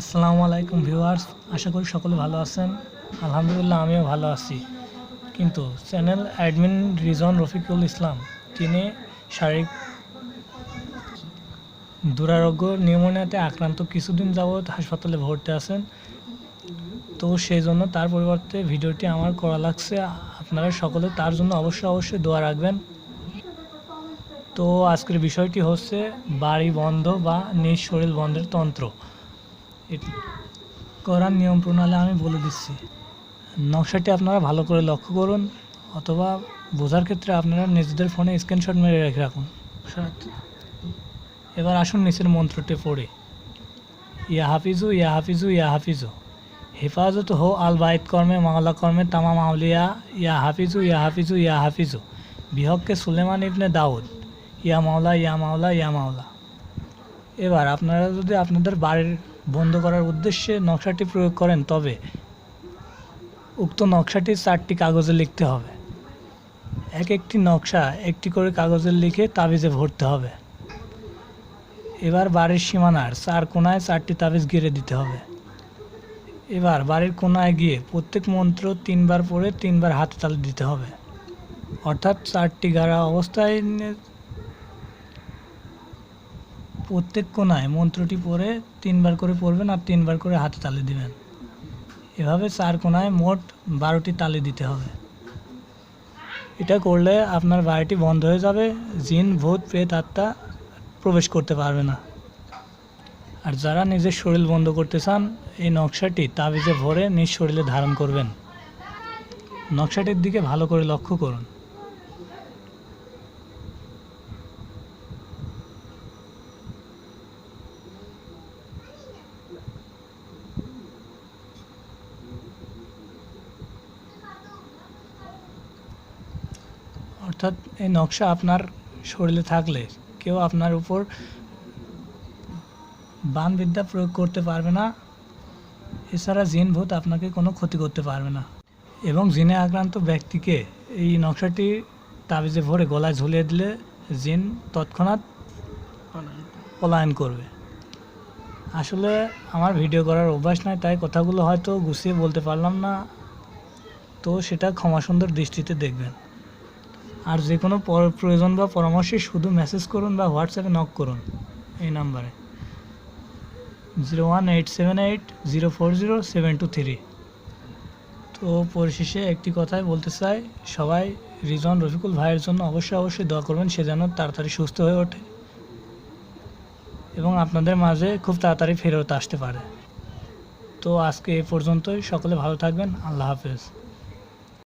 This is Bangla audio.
আসসালামু আলাইকুম ভিউয়ার্স, আশা করি সকলে ভালো আছেন। আলহামদুলিল্লাহ, আমিও ভালো আছি। কিন্তু চ্যানেল অ্যাডমিন রিজন রফিকুল ইসলাম, তিনি শারীরিক দুরারোগ্য নিউমোনিয়াতে আক্রান্ত কিছুদিন যাবৎ হাসপাতালে ভর্তি আছেন। তো সেই জন্য তার পরিবর্তে ভিডিওটি আমার করা লাগছে। আপনারা সকলে তার জন্য অবশ্যই অবশ্যই দোয়া রাখবেন। তো আজকের বিষয়টি হচ্ছে বাড়ি বন্ধ বা নিজ শরীর বন্ধের তন্ত্র। এটি, করার নিয়ম প্রণালী আমি বলে দিচ্ছি। নকশাটি আপনারা ভালো করে লক্ষ্য করুন, অথবা বোঝার ক্ষেত্রে আপনারা নিজেদের ফোনে স্ক্রিনশট মেরে রেখে রাখুন। এবার আসুন নিচের মন্ত্রটি পড়ে। ইয়া হাফিজু ইয়া হাফিজু ইয়া হাফিজু। হেফাজত হো আল বাইত কর্মে, মাওলা কর্মে, তামাম আউলিয়া। ইয়া হাফিজু ইয়া হাফিজু ইয়া হাফিজু। বিহককে সুলেমান ইবনে দাউদ। ইয়া মাওলা ইয়া মাওলা ইয়া মাওলা। এবার আপনারা যদি আপনাদের বাড়ির বন্ধ করার উদ্দেশ্যে নকশাটি প্রয়োগ করেন, তবে উক্ত নকশাটি চারটি কাগজে লিখতে হবে। এক একটি নকশা একটি করে কাগজে লিখে তাবিজে ভরতে হবে। এবার বাড়ির সীমানার চার কোনায় চারটি তাবিজ গিরে দিতে হবে। এবার বাড়ির কোনায় গিয়ে প্রত্যেক মন্ত্র তিনবার পড়ে তিনবার হাতে তালে দিতে হবে। অর্থাৎ চারটি গাড়া অবস্থায় প্রত্যেক কোনায় মন্ত্রটি পড়ে তিনবার করে পড়বেন আর তিনবার করে হাতে তালে দিবেন। এভাবে চার কোনায় মোট বারোটি তালে দিতে হবে। এটা করলে আপনার বাড়িটি বন্ধ হয়ে যাবে, জিন, ভূত, প্রেত, আত্মা প্রবেশ করতে পারবে না। আর যারা নিজের শরীর বন্ধ করতে চান, এই নকশাটি তাবিজে ভরে নিজ শরীরে ধারণ করবেন। নকশাটির দিকে ভালো করে লক্ষ্য করুন। অর্থাৎ এই নকশা আপনার শরীরে থাকলে কেউ আপনার উপর বানবিদ্যা প্রয়োগ করতে পারবে না। এছাড়া জিন ভূত আপনাকে কোনো ক্ষতি করতে পারবে না। এবং জিনে আক্রান্ত ব্যক্তিকে এই নকশাটি তাবিজে ভরে গলায় ঝুলিয়ে দিলে জিন তৎক্ষণাৎ পলায়ন করবে। আসলে আমার ভিডিও করার অভ্যাস নাই, তাই কথাগুলো হয়তো গুছিয়ে বলতে পারলাম না। তো সেটা ক্ষমা সুন্দর দৃষ্টিতে দেখবেন। আর যে কোনো পর- প্রয়োজন বা পরামর্শে শুধু মেসেজ করুন বা হোয়াটসঅ্যাপে নক করুন এই নাম্বারে zero one eight seven eight zero four zero seven two three তো পরিশেষে একটি কথাই বলতে চাই, সবাই রিজন রফিকুল ভাইয়ের জন্য অবশ্যই অবশ্যই দোয়া করবেন, সে যেন তাড়াতাড়ি সুস্থ হয়ে ওঠে এবং আপনাদের মাঝে খুব তাড়াতাড়ি ফেরত আসতে পারে। তো আজকে এ পর্যন্তই, সকলে ভালো থাকবেন, আল্লাহ হাফেজ।